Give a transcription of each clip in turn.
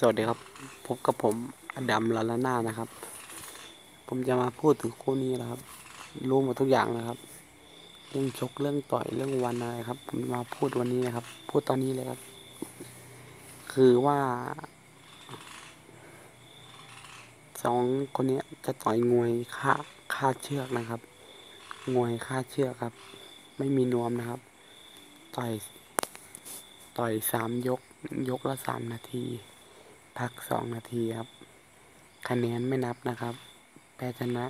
สวัสดีครับ พบกับผมอดัมลาลาน่านะครับ ผมจะมาพูดถึงคู่นี้นะครับ รู้หมดทุกอย่างนะครับ เรื่องชกเรื่องต่อยเรื่องวันอะไรครับ ผมมาพูดวันนี้นะครับ พูดตอนนี้เลยครับ คือว่าสองคนนี้จะต่อยงวยค่าค่าเชือกนะครับ งวยค่าเชือกครับ ไม่มีนวมนะครับ ต่อยต่อยสามยกยกละสามนาที พักสองนาทีครับ คะแนนไม่นับนะครับ แพ้ชนะ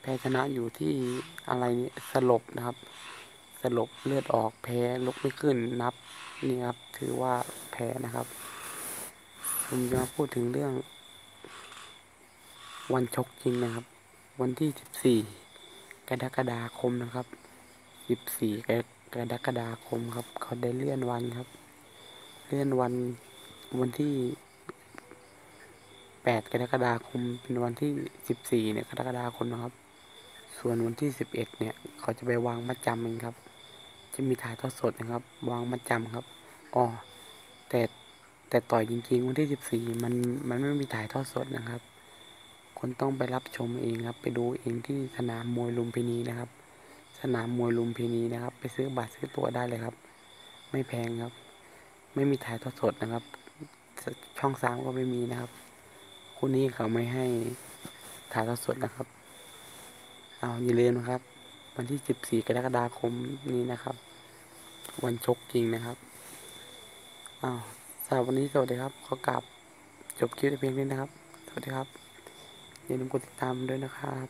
แพ้ชนะอยู่ที่อะไรเนี่ยสลบนะครับ สลบเลือดออกแพ้ลุกไม่ขึ้นนับนี่ครับ ถือว่าแพ้นะครับผมจะมาพูดถึงเรื่อง วันชกจริงนะครับ วันที่สิบสี่กรกฎาคมนะครับสิบสี่กรกฎาคมครับ เขาได้เลื่อนวันครับ เลื่อนวัน วันที่แปดกรกฎาคมเป็นวันที่สิบสี่เนี่ยกรกฎาคมนะครับ ส่วนวันที่สิบเอ็ดเนี่ยเขาจะไปวางมัดจำเองครับ จะมีถ่ายทอดสดนะครับ วางมัดจำครับอ๋อแต่แต่ต่อยจริงๆวันที่สิบสี่มันมันไม่มีถ่ายทอดสดนะครับ คนต้องไปรับชมเองครับ ไปดูเองที่สนามมวยลุมพินีนะครับ สนามมวยลุมพินีนะครับ ไปซื้อบัตรซื้อตั๋วได้เลยครับ ไม่แพงครับ ไม่มีถ่ายทอดสดนะครับ ช่องสามก็ไม่มีนะครับคู่นี้เขาไม่ให้ถ่ายทอดสดนะครับ เอาอย่าลืมนะครับ วันที่สิบสี่กรกฎาคมนี้นะครับ วันชกจริงนะครับอ้าวสำหรับวันนี้สวัสดีครับขอกราบจบคลิปเพียงนี้นะครับ สวัสดีครับอย่าลืมกดติดตามด้วยนะครับ